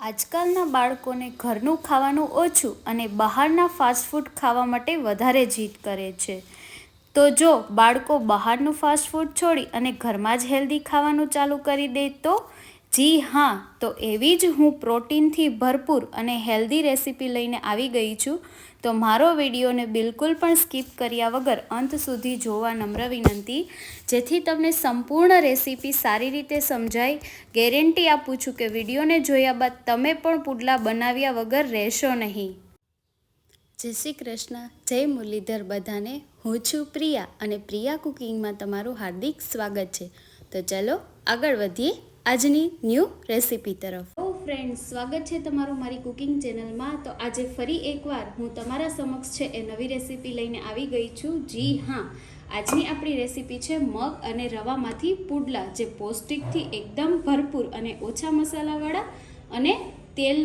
આજકાલના બાળકોને ઘરનું ખાવાનું ઓછું અને બહારના ફાસ્ટફૂડ ખાવા માટે વધારે જીદ કરે છે. તો જો બાળકો બહારનું ફાસ્ટફૂડ છોડી અને ઘરમાં જ હેલ્ધી ખાવાનું ચાલુ કરી દે તો જી હા, તો એવી જ હું પ્રોટીનથી ભરપૂર અને હેલ્ધી રેસીપી લઈને આવી ગઈ છું. તો મારો વિડીયોને બિલકુલ પણ સ્કીપ કર્યા વગર અંત સુધી જોવા નમ્ર વિનંતી. જેથી તમને સંપૂર્ણ રેસીપી સારી રીતે સમજાય. ગેરંટી આપું છું કે વિડીયોને જોયા બાદ તમે પણ પુડલા બનાવ્યા વગર રહેશો નહીં. જય શ્રી કૃષ્ણ. જય મુરલીધર બધાને. હું છું પ્રિયા અને પ્રિયા કુકિંગમાં તમારું હાર્દિક સ્વાગત છે. તો ચલો આગળ વધીએ. આજની ન્યૂ રેસીપી તરફ. ઓ ફ્રેન્ડ્સ, સ્વાગત છે તમારું મારી કુકિંગ ચેનલમાં. તો આજે ફરી એકવાર હું તમારા સમક્ષ છે એ નવી રેસીપી લઈને આવી ગઈ છું. જી હા, આજની આપણી રેસીપી છે મગ અને રવામાંથી પુડલા, જે પૌષ્ટિકથી એકદમ ભરપૂર અને ઓછા મસાલાવાળા અને તેલ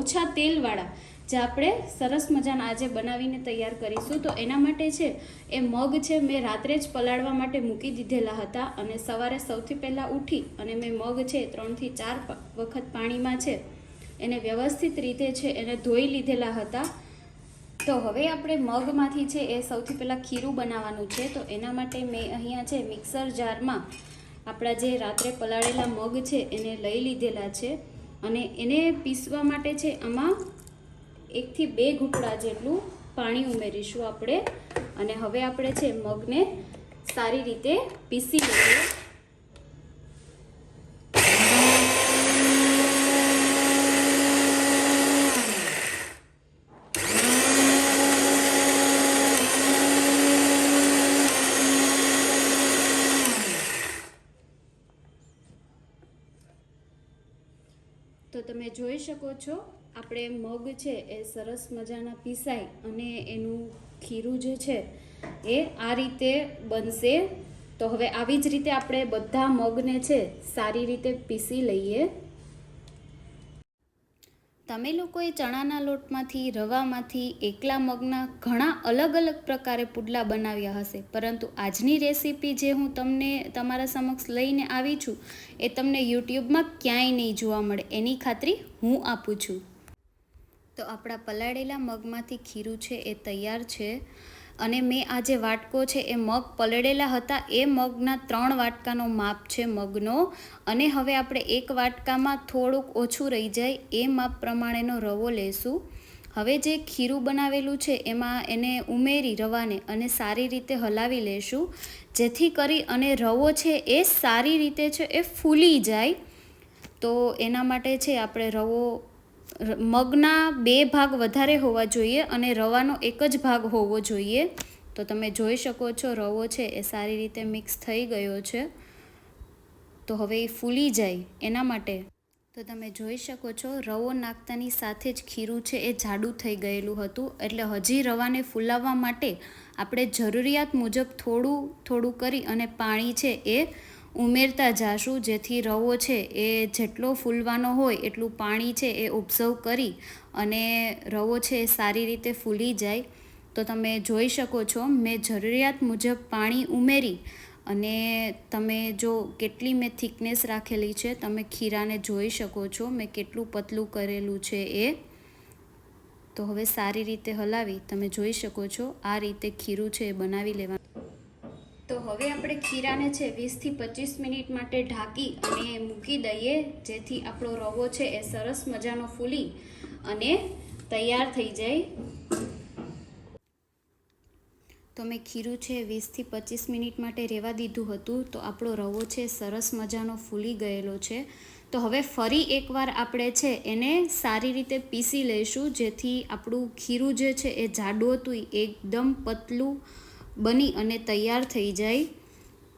ઓછા તેલવાળા જે આપણે સરસ મજાના આજે બનાવીને તૈયાર કરીશું, તો એના માટે છે, એ મગ છે મેં રાત્રે જ પલાળવા માટે મૂકી દીધેલા હતા અને સવારે સૌથી પહેલાં ઉઠી અને મેં મગ છે ત્રણથી ચાર વખત પાણીમાં છે, એને વ્યવસ્થિત રીતે છે એને ધોઈ લીધેલા હતા. તો હવે આપણે મગમાંથી છે એ સૌથી પહેલાં ખીરું બનાવવાનું છે, તો એના માટે મેં અહીંયા છે મિક્સર જારમાં આપણા જે રાત્રે પલાળેલા મગ છે એને લઈ લીધેલા છે અને એને પીસવા માટે છે આમાં એકથી બે ઘૂંટડા જેટલું પાણી ઉમેરીશું આપણે. અને હવે આપણે છે મગને સારી રીતે પીસી લઈએ. તમે જોઈ શકો છો, આપણે મગ છે એ સરસ મજાના પીસાય અને એનું ખીરું જે છે એ આ રીતે બનશે. તો હવે આવી જ રીતે આપણે બધા મગને છે સારી રીતે પીસી લઈએ. તમે લોકોએ ચણાના લોટમાંથી, રવામાંથી, એકલા મગના ઘણા અલગ અલગ પ્રકારે પુડલા બનાવ્યા હશે. પરંતુ આજની રેસીપી જે હું તમને તમારા સમક્ષ લઈને આવી છું, એ તમને યુટ્યુબમાં ક્યાંય નહીં જોવા મળે. એની ખાતરી હું આપું છું. તો આપણા પલાળેલા મગમાંથી ખીરું છે એ તૈયાર છે. અને મેં આ જે વાટકો છે એ મગ પલળેલા હતા, એ મગના ત્રણ વાટકાનો માપ છે મગનો. અને હવે આપણે એક વાટકામાં થોડુંક ઓછું રહી જાય એ માપ પ્રમાણેનો રવો લેશું. હવે જે ખીરું બનાવેલું છે એમાં એને ઉમેરી રવાને અને સારી રીતે હલાવી લેશું. જેથી કરી અને રવો છે એ સારી રીતે છે એ ફૂલી જાય. તો એના માટે છે આપણે રવો મગના બે ભાગ વધારે હોવા જોઈએ અને રવાનો એક જ ભાગ હોવો જોઈએ. તો તમે જોઈ શકો છો રવો છે એ સારી રીતે મિક્સ થઈ ગયો છે. તો હવે એ ફૂલી જાય એના માટે. તો તમે જોઈ શકો છો રવો નાખતાની સાથે જ ખીરું છે એ જાડું થઈ ગયેલું હતું. એટલે હજી રવાને ફૂલાવવા માટે આપણે જરૂરિયાત મુજબ થોડું થોડું કરી અને પાણી છે એ ઉમેરતા જાશું. જેથી રવો છે એ જેટલો ફૂલવાનો હોય એટલું પાણી છે એ ઓબ્ઝર્વ કરી અને રવો છે એ સારી રીતે ફૂલી જાય. તો તમે જોઈ શકો છો, મેં જરૂરિયાત મુજબ પાણી ઉમેરી અને તમે જો કેટલી મેં થિકનેસ રાખેલી છે, તમે ખીરાને જોઈ શકો છો મેં કેટલું પતલું કરેલું છે એ. તો હવે સારી રીતે હલાવી તમે જોઈ શકો છો, આ રીતે ખીરું છે એ બનાવી લેવાનું. તો હવે આપણે ખીરાને છે વીસથી પચીસ મિનિટ માટે ઢાંકી અને મૂકી દઈએ, જેથી આપણો રવો છે એ સરસ મજાનો ફૂલી અને તૈયાર થઈ જાય. તો મેં ખીરું છે વીસથી પચીસ મિનિટ માટે રહેવા દીધું હતું, તો આપણો રવો છે સરસ મજાનો ફૂલી ગયેલો છે. તો હવે ફરી એકવાર આપણે છે એને સારી રીતે પીસી લઈશું, જેથી આપણું ખીરું જે છે એ જાડું હતું એકદમ પતલું બની અને તૈયાર થઈ જાય,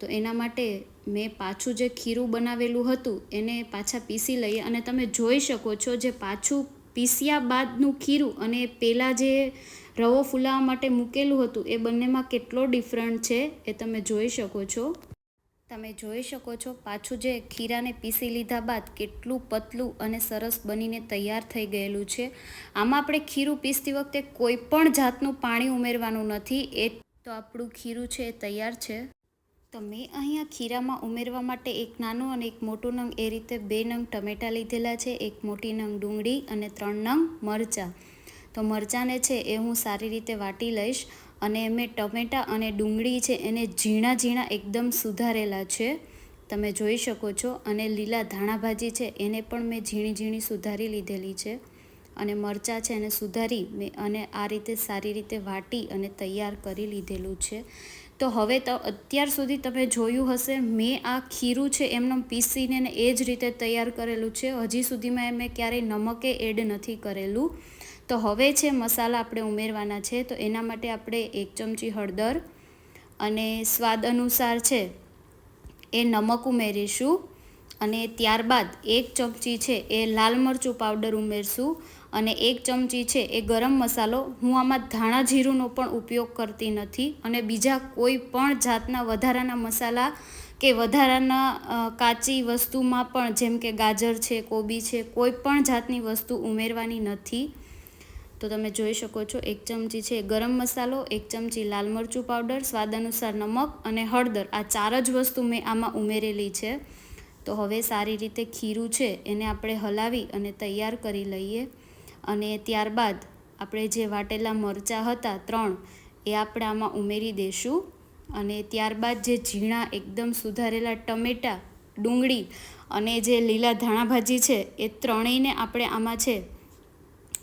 તો એના માટે મેં પાછું જે ખીરું બનાવેલું હતું, એને પાછા પીસી લઈએ. અને તમે જોઈ શકો છો જે પાછું પીસ્યા બાદનું ખીરું અને પહેલાં જે રવો ફૂલાવા માટે મૂકેલું હતું, એ બંનેમાં કેટલો ડિફરન્ટ છે એ તમે જોઈ શકો છો. તમે જોઈ શકો છો પાછું જે ખીરાને પીસી લીધા બાદ કેટલું પતલું અને સરસ બનીને તૈયાર થઈ ગયેલું છે. આમાં આપણે ખીરું પીસતી વખતે કોઈ પણ જાતનું પાણી ઉમેરવાનું નથી. એ તો આપણું ખીરું છે એ તૈયાર છે. તો મેં અહીંયા ખીરામાં ઉમેરવા માટે એક નાનું અને એક મોટું નંગ એ રીતે બે નંગ ટમેટાં લીધેલા છે, એક મોટી નંગ ડુંગળી અને ત્રણ નંગ મરચાં. તો મરચાંને છે એ હું સારી રીતે વાટી લઈશ અને મેં ટમેટાં અને ડુંગળી છે એને ઝીણા ઝીણા એકદમ સુધારેલા છે. તમે જોઈ શકો છો અને લીલા ધાણાભાજી છે એને પણ મેં ઝીણી ઝીણી સુધારી લીધેલી છે. અને મરચાં છે એને સુધારી મેં અને આ રીતે સારી રીતે વાટી અને તૈયાર કરી લીધેલું છે. તો હવે તો અત્યાર સુધી તમે જોયું હશે, મેં આ ખીરું છે એમને પીસીને ને એ જ રીતે તૈયાર કરેલું છે. હજી સુધીમાં મેં ક્યારેય નમકે એડ નથી કરેલું. તો હવે છે મસાલા આપણે ઉમેરવાના છે. તો એના માટે આપણે એક ચમચી હળદર અને સ્વાદ અનુસાર છે એ નમક ઉમેરીશું. અને ત્યારબાદ એક ચમચી છે એ લાલ મરચું પાવડર ઉમેરશું અને એક ચમચી છે એ ગરમ મસાલો. હું આમાં ધાણા જીરુંનો પણ ઉપયોગ કરતી નથી અને બીજા કોઈ પણ જાતના વધારાના મસાલા કે વધારાના કાચી વસ્તુમાં પણ જેમ કે ગાજર છે, કોબી છે, કોઈ પણ જાતની વસ્તુ ઉમેરવાની નથી. તો તમે જોઈ શકો છો એક ચમચી છે ગરમ મસાલો, એક ચમચી લાલ મરચું પાવડર, સ્વાદ અનુસાર નમક અને હળદર આ ચાર જ વસ્તુ મેં આમાં ઉમેરેલી છે. તો હવે સારી રીતે ખીરું છે, એને આપણે હલાવી અને તૈયાર કરી લઈએ. અને ત્યારબાદ આપણે જે વાટેલા મરચાં હતા ત્રણ, એ આપણે આમાં ઉમેરી દઈશું અને ત્યારબાદ જે ઝીણા એકદમ સુધારેલા ટમેટાં, ડુંગળી અને જે લીલા ધાણા ભાજી છે, એ ત્રણેયને આપણે આમાં છે,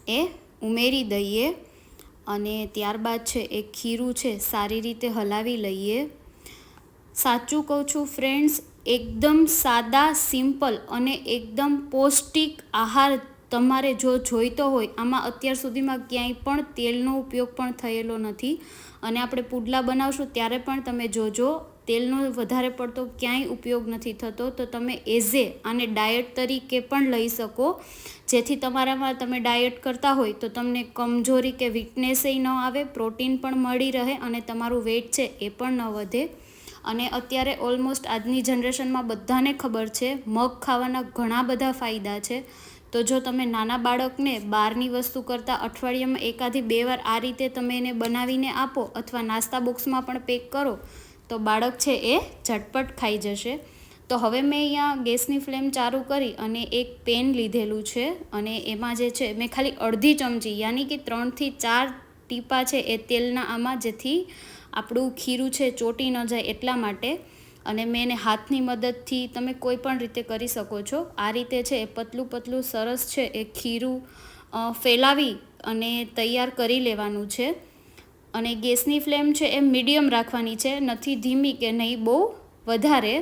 એ ઉમેરી દઈએ. અને ત્યારબાદ છે, એ ખીરું છે, સારી રીતે હલાવી લઈએ. સાચું કહું છું ફ્રેન્ડ્સ એકદમ સાદા, સિમ્પલ અને એકદમ પૌષ્ટિક આહાર તમારે જો જોઈતો હોય, આમાં અત્યાર સુધીમાં ક્યાંય પણ તેલનો ઉપયોગ પણ થયેલો નથી. અને આપણે પુડલા બનાવશું ત્યારે પણ તમે જોજો, તેલનો વધારે પડતો ક્યાંય ઉપયોગ નથી થતો. તો તમે એઝે આને ડાયટ તરીકે પણ લઈ શકો. જેથી તમારામાં તમે ડાયટ કરતા હોય તો તમને કમજોરી કે વીકનેસય ન આવે, પ્રોટીન પણ મળી રહે અને તમારું વેઇટ છે એ પણ ન વધે. અને અત્યારે ઓલમોસ્ટ આજની જનરેશનમાં બધાને ખબર છે, મગ ખાવાના ઘણા બધા ફાયદા છે. તો જો તમે નાના બાળકને બહારની વસ્તુ કરતાં અઠવાડિયામાં એકાથી બે વાર આ રીતે તમે એને બનાવીને આપો અથવા નાસ્તા બોક્સમાં પણ પેક કરો, તો બાળક છે એ ઝટપટ ખાઈ જશે. તો હવે મેં અહીંયા ગેસની ફ્લેમ ચાલુ કરી અને એક પેન લીધેલું છે અને એમાં જે છે, મેં ખાલી અડધી ચમચી, યાની કે ત્રણથી ચાર ટીપા છે એ તેલના આમાં જેથી આપણું ખીરું છે, ચોટી ન જાય એટલા માટે અને મેં એને હાથની મદદથી તમે કોઈ પણ રીતે કરી શકો છો. આ રીતે છે, એ પતલું પતલું સરસ છે, એ ખીરું ફેલાવી અને તૈયાર કરી લેવાનું છે. અને ગેસની ફ્લેમ છે, એ મીડિયમ રાખવાની છે, નથી ધીમી કે નહીં, બહુ વધારે.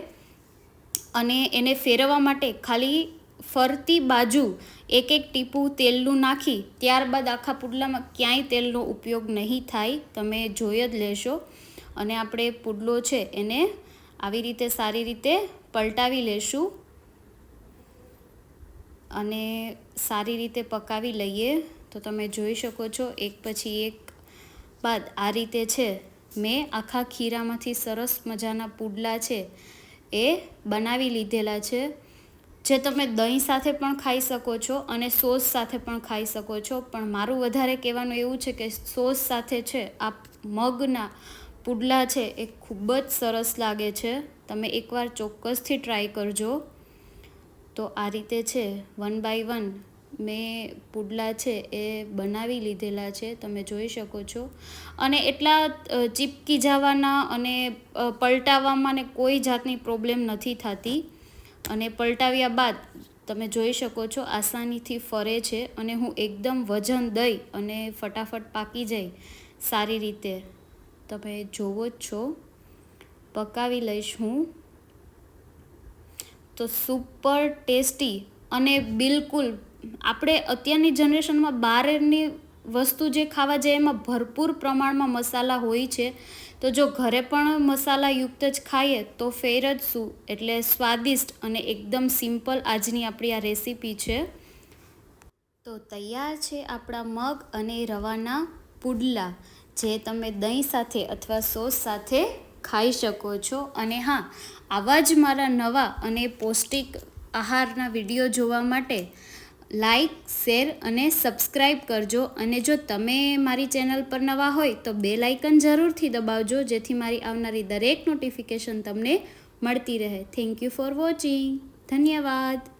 અને એને ફેરવવા માટે ખાલી ફરતી બાજુ એક એક ટીપું તેલનું નાખી, ત્યારબાદ આખા પુડલામાં ક્યાંય તેલનો ઉપયોગ નહીં થાય, તમે જોઈ જ લેશો. અને આપણે પુડલો છે એને આવી રીતે સારી રીતે પલટાવી લેશું. અને સારી રીતે પકાવી લઈએ. તો તમે જોઈ શકો છો, એક પછી એક બાદ આ રીતે છે. મેં આખા ખીરામાંથી સરસ મજાના પુડલા છે એ બનાવી લીધેલા છે. જે તમે દહીં સાથે પણ ખાઈ શકો છો અને સોસ સાથે પણ ખાઈ શકો છો. પણ મારું વધારે કહેવાનું એવું છે કે સોસ સાથે છે, આ મગના પુડલા છે એ ખૂબ જ સરસ લાગે છે. તમે એકવાર ચોક્કસથી ટ્રાય કરજો. તો આ રીતે છે વન બાય વન મેં પુડલા છે એ બનાવી લીધેલા છે, તમે જોઈ શકો છો. અને એટલા ચીપકી જવાના અને પલટાવવામાં ને કોઈ જાતની પ્રોબ્લેમ નથી થતી. અને પલટાવ્યા બાદ તમે જોઈ શકો છો આસાનીથી ફરે છે અને હું એકદમ વજન દઈ અને ફટાફટ પાકી જાય સારી રીતે. તમે જોવો જ છો. પકાવી લઈશ હું. તો સુપર ટેસ્ટી અને બિલકુલ આપણે અત્યારની જનરેશનમાં બહારની વસ્તુ જે ખાવા જાય એમાં ભરપૂર પ્રમાણમાં મસાલા હોય છે. તો જો ઘરે પણ મસાલાયુક્ત જ ખાઈએ તો ફેર જ શું? એટલે સ્વાદિષ્ટ અને એકદમ સિમ્પલ આજની આપણી આ રેસીપી છે. તો તૈયાર છે આપણા મગ અને રવાના પુડલા, જે તમે દહીં સાથે અથવા સોસ સાથે ખાઈ શકો છો. અને હા, આવા જ મારા નવા અને પૌષ્ટિક આહારના વીડિયો જોવા માટે લાઈક, શેર અને સબસ્ક્રાઈબ કરજો. અને જો તમે મારી ચેનલ પર નવા હોય તો બે લાઇકન જરૂરથી દબાવજો, જેથી મારી આવનારી દરેક નોટિફિકેશન તમને મળતી રહે. Thank you for watching. ધન્યવાદ.